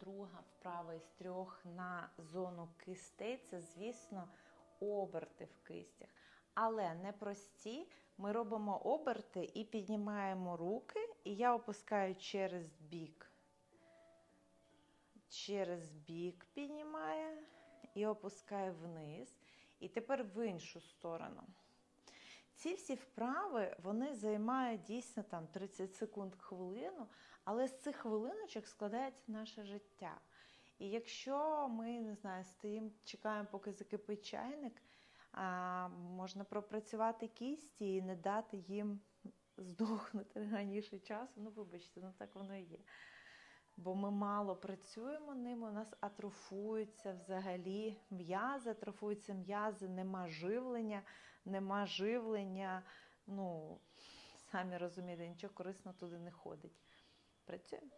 Друга вправа із трьох на зону кистей це, звісно, оберти в кистях. Але не прості. Ми робимо оберти і піднімаємо руки, і я опускаю через бік. Через бік піднімаю і опускаю вниз. І тепер в іншу сторону. Ці всі вправи вони займають дійсно там 30 секунд хвилину, але з цих хвилиночок складається наше життя. І якщо ми не знаю, стоїмо, чекаємо, поки закипить чайник, а, можна пропрацювати кісті і не дати їм здохнути раніше часу. Ну, вибачте, ну так воно і є. Бо ми мало працюємо ними, у нас атрофуються взагалі м'язи, атрофуються м'язи, нема живлення, нема живлення. Ну, самі розумієте, нічого корисного туди не ходить. Працюємо.